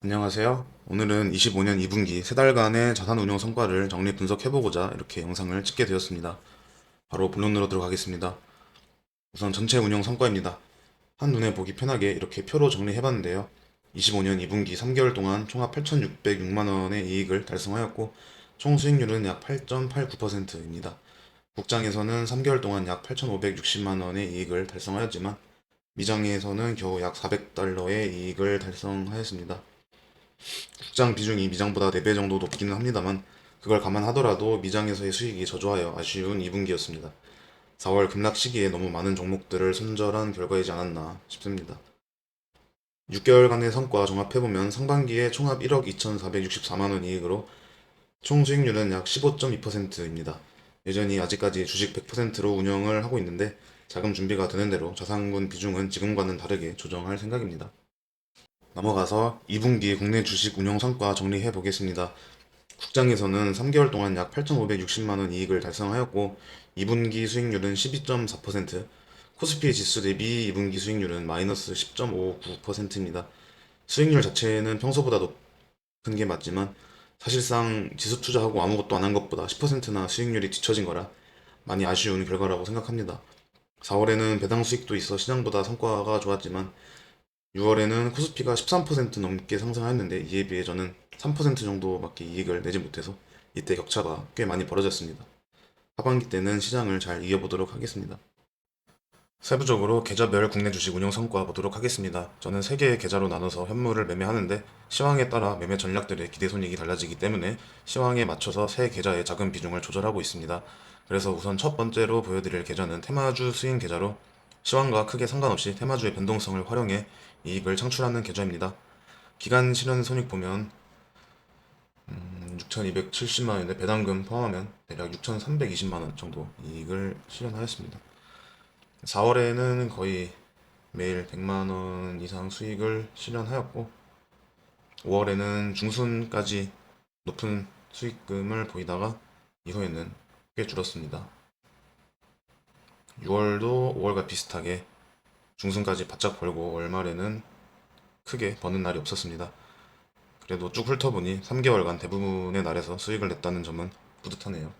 안녕하세요. 오늘은 25년 2분기 세 달간의 자산 운용 성과를 정리 분석해보고자 이렇게 영상을 찍게 되었습니다. 바로 본론으로 들어가겠습니다. 우선 전체 운용 성과입니다. 한눈에 보기 편하게 이렇게 표로 정리해봤는데요. 25년 2분기 3개월 동안 총합 8,606만원의 이익을 달성하였고, 총 수익률은 약 8.89%입니다. 국장에서는 3개월 동안 약 8,560만원의 이익을 달성하였지만, 미장에서는 겨우 약 400달러의 이익을 달성하였습니다. 국장 비중이 미장보다 4배 정도 높기는 합니다만 그걸 감안하더라도 미장에서의 수익이 저조하여 아쉬운 2분기였습니다. 4월 급락 시기에 너무 많은 종목들을 손절한 결과이지 않았나 싶습니다. 6개월간의 성과 종합해보면 상반기에 총합 1억 2,464만원 이익으로 총 수익률은 약 15.2%입니다. 여전히 아직까지 주식 100%로 운영을 하고 있는데 자금 준비가 되는 대로 자산군 비중은 지금과는 다르게 조정할 생각입니다. 넘어가서 2분기 국내 주식 운용 성과 정리해 보겠습니다. 국장에서는 3개월 동안 약 8,560만원 이익을 달성하였고 2분기 수익률은 12.4%, 코스피 지수 대비 2분기 수익률은 마이너스 10.59%입니다. 수익률 자체는 평소보다 높은 게 맞지만 사실상 지수 투자하고 아무것도 안 한 것보다 10%나 수익률이 뒤처진 거라 많이 아쉬운 결과라고 생각합니다. 4월에는 배당 수익도 있어 시장보다 성과가 좋았지만 6월에는 코스피가 13% 넘게 상승하였는데 이에 비해 저는 3% 정도밖에 이익을 내지 못해서 이때 격차가 꽤 많이 벌어졌습니다. 하반기 때는 시장을 잘 이겨보도록 하겠습니다. 세부적으로 계좌별 국내 주식 운용 성과 보도록 하겠습니다. 저는 3개의 계좌로 나눠서 현물을 매매하는데 시황에 따라 매매 전략들의 기대 손익이 달라지기 때문에 시황에 맞춰서 세 계좌의 자금 비중을 조절하고 있습니다. 그래서 우선 첫 번째로 보여드릴 계좌는 테마주 수인 계좌로 시황과 크게 상관없이 테마주의 변동성을 활용해 이익을 창출하는 계좌입니다. 기간 실현 손익 보면 음, 6,270만 원인데 배당금 포함하면 대략 6,320만 원 정도 이익을 실현하였습니다. 4월에는 거의 매일 100만 원 이상 수익을 실현하였고 5월에는 중순까지 높은 수익금을 보이다가 이후에는 꽤 줄었습니다. 6월도 5월과 비슷하게 중순까지 바짝 벌고 월말에는 크게 버는 날이 없었습니다. 그래도 쭉 훑어보니 3개월간 대부분의 날에서 수익을 냈다는 점은 뿌듯하네요.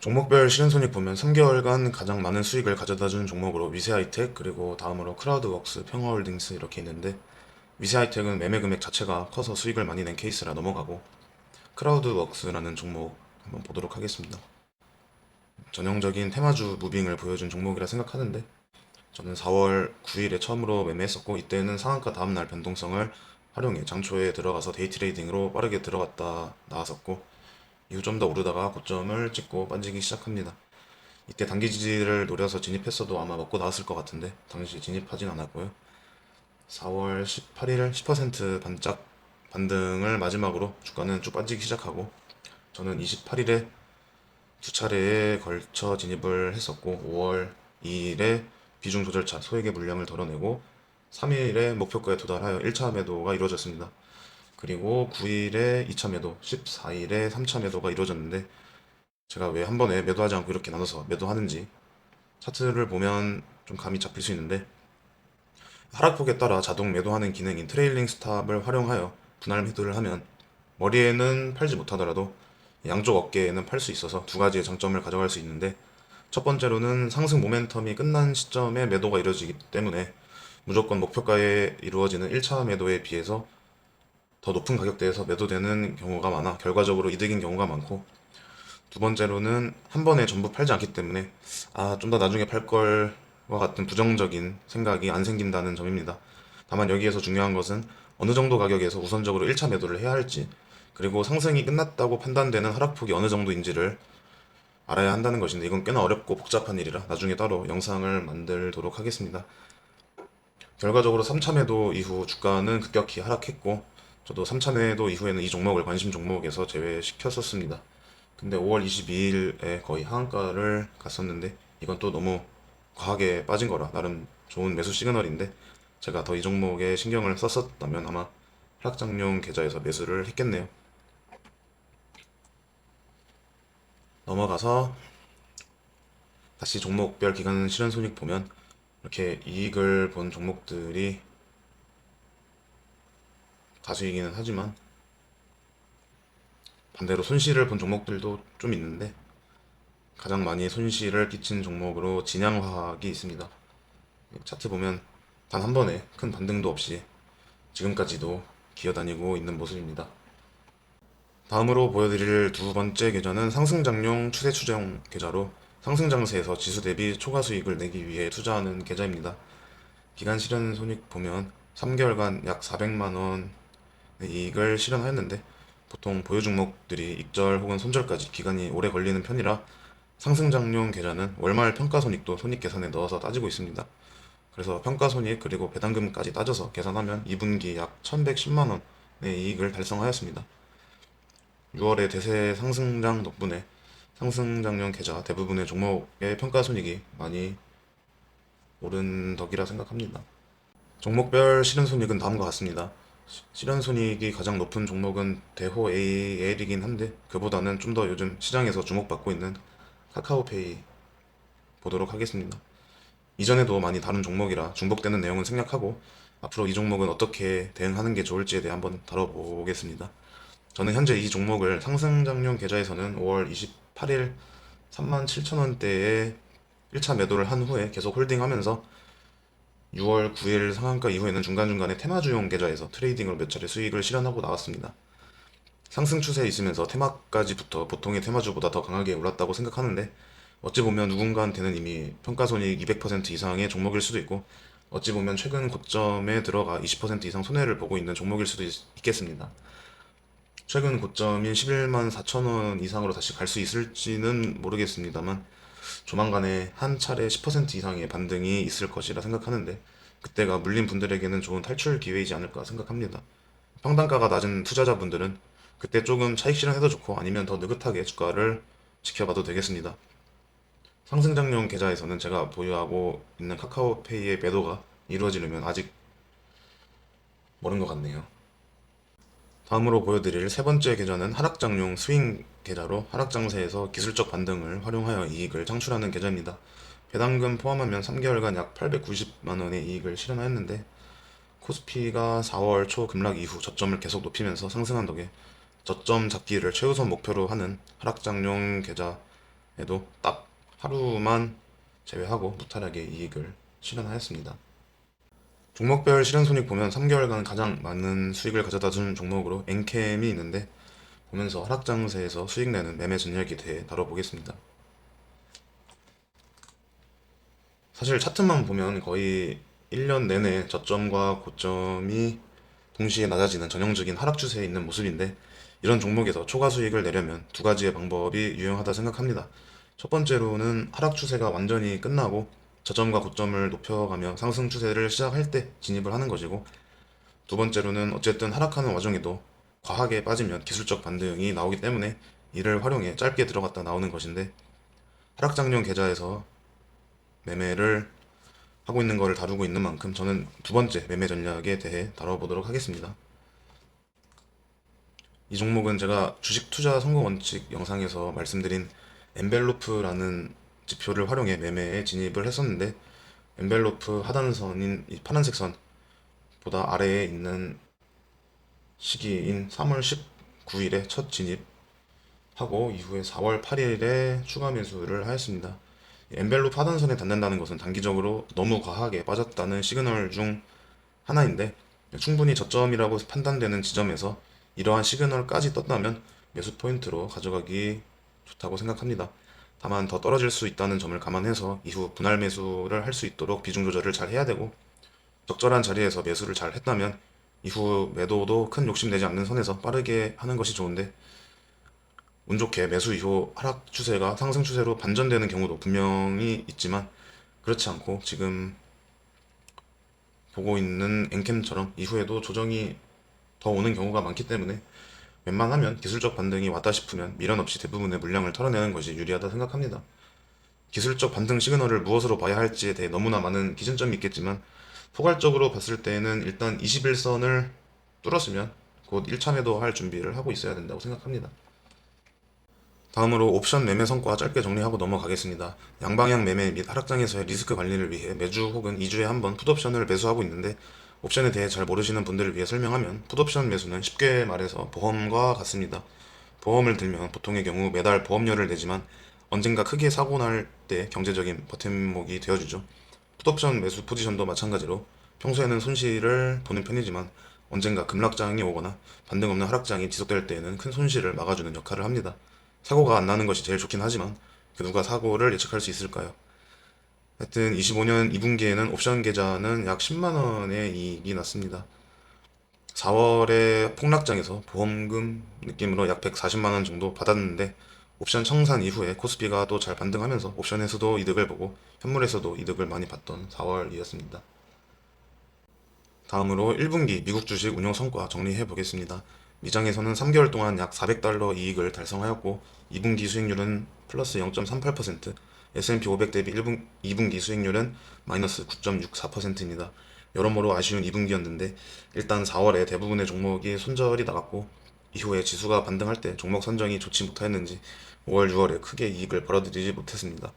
종목별 실현손익 보면 3개월간 가장 많은 수익을 가져다준 종목으로 위세하이텍 그리고 다음으로 크라우드웍스, 평화홀딩스 이렇게 있는데 위세하이텍은 매매 금액 자체가 커서 수익을 많이 낸 케이스라 넘어가고 크라우드웍스라는 종목 한번 보도록 하겠습니다. 전형적인 테마주 무빙을 보여준 종목이라 생각하는데 저는 4월 9일에 처음으로 매매했었고 이때는 상한가 다음날 변동성을 활용해 장초에 들어가서 데이 트레이딩으로 빠르게 들어갔다 나왔었고 이후 좀 더 오르다가 고점을 찍고 빠지기 시작합니다. 이때 단기 지지를 노려서 진입했어도 아마 먹고 나왔을 것 같은데 당시 진입하진 않았고요. 4월 18일 10% 반짝 반등을 마지막으로 주가는 쭉 빠지기 시작하고 저는 28일에 두 차례에 걸쳐 진입을 했었고 5월 2일에 비중 조절차 소액의 물량을 덜어내고 3일에 목표가에 도달하여 1차 매도가 이루어졌습니다. 그리고 9일에 2차 매도, 14일에 3차 매도가 이루어졌는데 제가 왜 한 번에 매도하지 않고 이렇게 나눠서 매도하는지 차트를 보면 좀 감이 잡힐 수 있는데 하락폭에 따라 자동 매도하는 기능인 트레일링 스탑을 활용하여 분할 매도를 하면 머리에는 팔지 못하더라도 양쪽 어깨에는 팔 수 있어서 두 가지의 장점을 가져갈 수 있는데 첫 번째로는 상승 모멘텀이 끝난 시점에 매도가 이루어지기 때문에 무조건 목표가에 이루어지는 1차 매도에 비해서 더 높은 가격대에서 매도되는 경우가 많아 결과적으로 이득인 경우가 많고 두 번째로는 한 번에 전부 팔지 않기 때문에 아 좀 더 나중에 팔 걸과 같은 부정적인 생각이 안 생긴다는 점입니다. 다만 여기에서 중요한 것은 어느 정도 가격에서 우선적으로 1차 매도를 해야 할지 그리고 상승이 끝났다고 판단되는 하락폭이 어느 정도인지를 알아야 한다는 것인데 이건 꽤나 어렵고 복잡한 일이라 나중에 따로 영상을 만들도록 하겠습니다. 결과적으로 3차 매도 이후 주가는 급격히 하락했고 저도 3차 매도 이후에는 이 종목을 관심 종목에서 제외시켰었습니다. 근데 5월 22일에 거의 하한가를 갔었는데 이건 또 너무 과하게 빠진 거라 나름 좋은 매수 시그널인데 제가 더 이 종목에 신경을 썼었다면 아마 하락장용 계좌에서 매수를 했겠네요. 넘어가서 다시 종목별 기간 실현 손익 보면 이렇게 이익을 본 종목들이 다수이기는 하지만 반대로 손실을 본 종목들도 좀 있는데 가장 많이 손실을 끼친 종목으로 진양화학이 있습니다. 차트 보면 단 한 번에 큰 반등도 없이 지금까지도 기어다니고 있는 모습입니다. 다음으로 보여드릴 두 번째 계좌는 상승장용 추세 추정 계좌로 상승 장세에서 지수 대비 초과 수익을 내기 위해 투자하는 계좌입니다. 기간 실현 손익 보면 3개월간 약 400만 원의 이익을 실현하였는데 보통 보유 종목들이 익절 혹은 손절까지 기간이 오래 걸리는 편이라 상승장용 계좌는 월말 평가 손익도 손익 계산에 넣어서 따지고 있습니다. 그래서 평가 손익 그리고 배당금까지 따져서 계산하면 2분기 약 1110만 원의 이익을 달성하였습니다. 6월에 대세 상승장 덕분에 상승장용 계좌 대부분의 종목의 평가 손익이 많이 오른 덕이라 생각합니다. 종목별 실현 손익은 다음과 같습니다. 시- 실현 손익이 가장 높은 종목은 대호 AL이긴 한데 그보다는 좀 더 요즘 시장에서 주목받고 있는 카카오페이 보도록 하겠습니다. 이전에도 많이 다룬 종목이라 중복되는 내용은 생략하고 앞으로 이 종목은 어떻게 대응하는 게 좋을지에 대해 한번 다뤄보겠습니다. 저는 현재 이 종목을 상승장용 계좌에서는 5월 28일 37,000원대에 1차 매도를 한 후에 계속 홀딩하면서 6월 9일 상한가 이후에는 중간중간에 테마주용 계좌에서 트레이딩으로 몇 차례 수익을 실현하고 나왔습니다. 상승 추세에 있으면서 테마까지 부터 보통의 테마주보다 더 강하게 올랐다고 생각하는데 어찌 보면 누군가한테는 이미 평가손익 200% 이상의 종목일 수도 있고 어찌 보면 최근 고점에 들어가 20% 이상 손해를 보고 있는 종목일 수도 있, 있겠습니다. 최근 고점인 11만 4천 원 이상으로 다시 갈 수 있을지는 모르겠습니다만 조만간에 한 차례 10% 이상의 반등이 있을 것이라 생각하는데 그때가 물린 분들에게는 좋은 탈출 기회이지 않을까 생각합니다. 평단가가 낮은 투자자분들은 그때 조금 차익 실현해도 좋고 아니면 더 느긋하게 주가를 지켜봐도 되겠습니다. 상승장용 계좌에서는 제가 보유하고 있는 카카오페이의 매도가 이루어지려면 아직 멀은 것 같네요. 다음으로 보여드릴 세 번째 계좌는 하락장용 스윙 계좌로 하락장세에서 기술적 반등을 활용하여 이익을 창출하는 계좌입니다. 배당금 포함하면 3개월간 약 890만 원의 이익을 실현하였는데 코스피가 4월 초 급락 이후 저점을 계속 높이면서 상승한 덕에 저점 잡기를 최우선 목표로 하는 하락장용 계좌에도 딱 하루만 제외하고 무탈하게 이익을 실현하였습니다. 종목별 실현 손익 보면 3개월간 가장 많은 수익을 가져다 준 종목으로 엔캠이 있는데 보면서 하락 장세에서 수익 내는 매매 전략에 대해 다뤄보겠습니다. 사실 차트만 보면 거의 1년 내내 저점과 고점이 동시에 낮아지는 전형적인 하락 추세에 있는 모습인데 이런 종목에서 초과 수익을 내려면 두 가지의 방법이 유용하다 생각합니다. 첫 번째로는 하락 추세가 완전히 끝나고 저점과 고점을 높여가며 상승 추세를 시작할 때 진입을 하는 것이고 두 번째로는 어쨌든 하락하는 와중에도 과하게 빠지면 기술적 반등이 나오기 때문에 이를 활용해 짧게 들어갔다 나오는 것인데 하락장용 계좌에서 매매를 하고 있는 것을 다루고 있는 만큼 저는 두 번째 매매 전략에 대해 다뤄보도록 하겠습니다. 이 종목은 제가 주식 투자 성공 원칙 영상에서 말씀드린 엔벨로프라는 지표를 활용해 매매에 진입을 했었는데 엔벨로프 하단선인 이 파란색 선보다 아래에 있는 시기인 3월 19일에 첫 진입하고 이후에 4월 8일에 추가 매수를 하였습니다. 엔벨로프 하단선에 닿는다는 것은 단기적으로 너무 과하게 빠졌다는 시그널 중 하나인데 충분히 저점이라고 판단되는 지점에서 이러한 시그널까지 떴다면 매수 포인트로 가져가기 좋다고 생각합니다. 다만 더 떨어질 수 있다는 점을 감안해서 이후 분할 매수를 할 수 있도록 비중 조절을 잘 해야 되고 적절한 자리에서 매수를 잘 했다면 이후 매도도 큰 욕심 내지 않는 선에서 빠르게 하는 것이 좋은데 운 좋게 매수 이후 하락 추세가 상승 추세로 반전되는 경우도 분명히 있지만 그렇지 않고 지금 보고 있는 엔캠처럼 이후에도 조정이 더 오는 경우가 많기 때문에 웬만하면 기술적 반등이 왔다 싶으면 미련 없이 대부분의 물량을 털어내는 것이 유리하다 생각합니다. 기술적 반등 시그널을 무엇으로 봐야 할지에 대해 너무나 많은 기준점이 있겠지만 포괄적으로 봤을 때는 일단 21선을 뚫었으면 곧 1차 매도 할 준비를 하고 있어야 된다고 생각합니다. 다음으로 옵션 매매 성과 짧게 정리하고 넘어가겠습니다. 양방향 매매 및 하락장에서의 리스크 관리를 위해 매주 혹은 2주에 한 번 풋옵션을 매수하고 있는데 옵션에 대해 잘 모르시는 분들을 위해 설명하면 풋옵션 매수는 쉽게 말해서 보험과 같습니다. 보험을 들면 보통의 경우 매달 보험료를 내지만 언젠가 크게 사고 날 때 경제적인 버팀목이 되어주죠. 풋옵션 매수 포지션도 마찬가지로 평소에는 손실을 보는 편이지만 언젠가 급락장이 오거나 반등 없는 하락장이 지속될 때에는 큰 손실을 막아주는 역할을 합니다. 사고가 안 나는 것이 제일 좋긴 하지만 그 누가 사고를 예측할 수 있을까요? 하여튼 25년 2분기에는 옵션 계좌는 약 10만 원의 이익이 났습니다. 4월에 폭락장에서 보험금 느낌으로 약 140만 원 정도 받았는데 옵션 청산 이후에 코스피가 또 잘 반등하면서 옵션에서도 이득을 보고 현물에서도 이득을 많이 봤던 4월이었습니다. 다음으로 1분기 미국 주식 운용 성과 정리해 보겠습니다. 미장에서는 3개월 동안 약 400달러 이익을 달성하였고 2분기 수익률은 플러스 0.38%, S&P 500 대비 1분, 2분기 수익률은 마이너스 9.64%입니다. 여러모로 아쉬운 2분기였는데 일단 4월에 대부분의 종목이 손절이 나갔고 이후에 지수가 반등할 때 종목 선정이 좋지 못하였는지 5월, 6월에 크게 이익을 벌어들이지 못했습니다.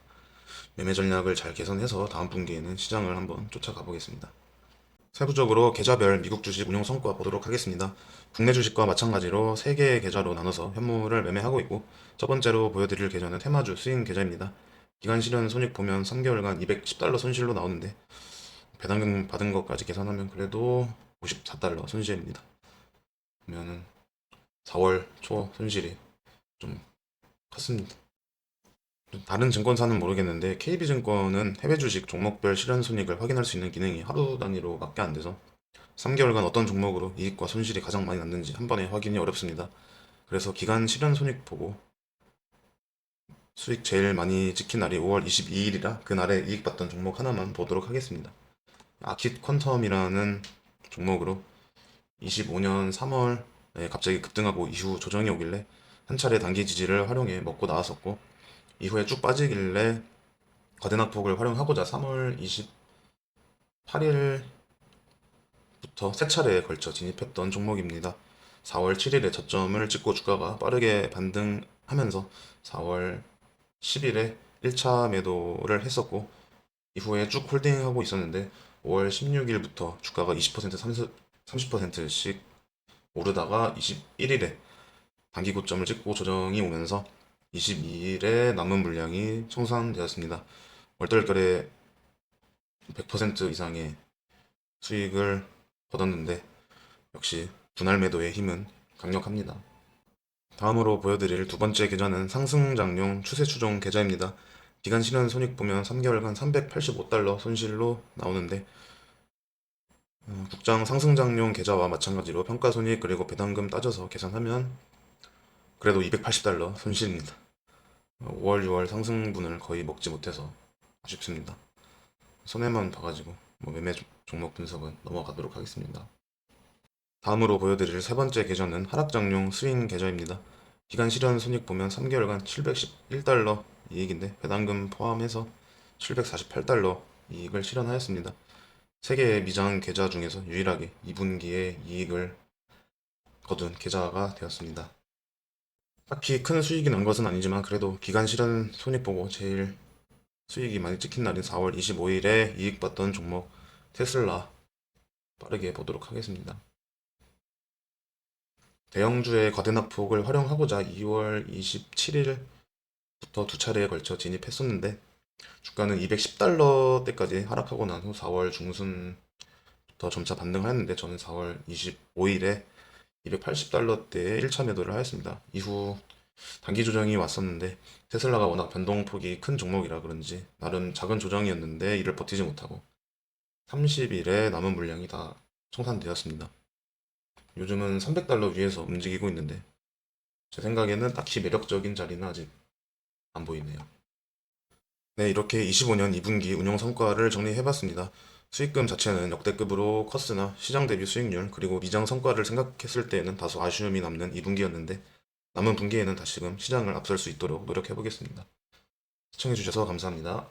매매 전략을 잘 개선해서 다음 분기에는 시장을 한번 쫓아가 보겠습니다. 세부적으로 계좌별 미국 주식 운용 성과 보도록 하겠습니다. 국내 주식과 마찬가지로 3개의 계좌로 나눠서 현물을 매매하고 있고 첫 번째로 보여드릴 계좌는 테마주 스윙 계좌입니다. 기간 실현 손익 보면 3개월간 210달러 손실로 나오는데 배당금 받은 것까지 계산하면 그래도 54달러 손실입니다. 그러면은 4월 초 손실이 좀 컸습니다. 다른 증권사는 모르겠는데 KB증권은 해외 주식 종목별 실현 손익을 확인할 수 있는 기능이 하루 단위로밖에 안 돼서 3개월간 어떤 종목으로 이익과 손실이 가장 많이 났는지 한 번에 확인이 어렵습니다. 그래서 기간 실현 손익 보고 수익 제일 많이 찍힌 날이 5월 22일이라 그날에 이익 봤던 종목 하나만 보도록 하겠습니다. 아킷 퀀텀이라는 종목으로 25년 3월에 갑자기 급등하고 이후 조정이 오길래 한 차례 단기 지지를 활용해 먹고 나왔었고 이후에 쭉 빠지길래 거대낙폭을 활용하고자 3월 28일부터 세 차례에 걸쳐 진입했던 종목입니다. 4월 7일에 저점을 찍고 주가가 빠르게 반등하면서 4월 10일에 1차 매도를 했었고 이후에 쭉 홀딩하고 있었는데 5월 16일부터 주가가 20% 30%씩 오르다가 21일에 단기 고점을 찍고 조정이 오면서 22일에 남은 물량이 청산되었습니다. 월달결에 100% 이상의 수익을 거뒀는데 역시 분할 매도의 힘은 강력합니다. 다음으로 보여드릴 두 번째 계좌는 상승장용 추세 추종 계좌입니다. 기간 실현 손익 보면 3개월간 385달러 손실로 나오는데 어, 국장 상승장용 계좌와 마찬가지로 평가손익 그리고 배당금 따져서 계산하면 그래도 280달러 손실입니다. 5월, 6월 상승분을 거의 먹지 못해서 아쉽습니다. 손해만 봐가지고 뭐 매매 종목 분석은 넘어가도록 하겠습니다. 다음으로 보여드릴 세 번째 계좌는 하락장용 스윙 계좌입니다. 기간 실현 손익 보면 3개월간 711달러 이익인데 배당금 포함해서 748달러 이익을 실현하였습니다. 세 개의 미장 계좌 중에서 유일하게 2분기에 이익을 거둔 계좌가 되었습니다. 딱히 큰 수익이 난 것은 아니지만 그래도 기간 실현 손익 보고 제일 수익이 많이 찍힌 날인 4월 25일에 이익 봤던 종목 테슬라 빠르게 보도록 하겠습니다. 대형주의 거대낙폭을 활용하고자 2월 27일부터 두 차례에 걸쳐 진입했었는데 주가는 210달러 대까지 하락하고 난 후 4월 중순부터 점차 반등하였는데 저는 4월 25일에 280달러 대에 1차 매도를 하였습니다. 이후 단기 조정이 왔었는데 테슬라가 워낙 변동폭이 큰 종목이라 그런지 나름 작은 조정이었는데 이를 버티지 못하고 30일에 남은 물량이 다 청산되었습니다. 요즘은 300달러 위에서 움직이고 있는데 제 생각에는 딱히 매력적인 자리는 아직 안 보이네요. 네, 이렇게 25년 2분기 운영 성과를 정리해봤습니다. 수익금 자체는 역대급으로 컸으나 시장 대비 수익률 그리고 미장 성과를 생각했을 때에는 다소 아쉬움이 남는 2분기였는데 남은 분기에는 다시금 시장을 앞설 수 있도록 노력해보겠습니다. 시청해주셔서 감사합니다.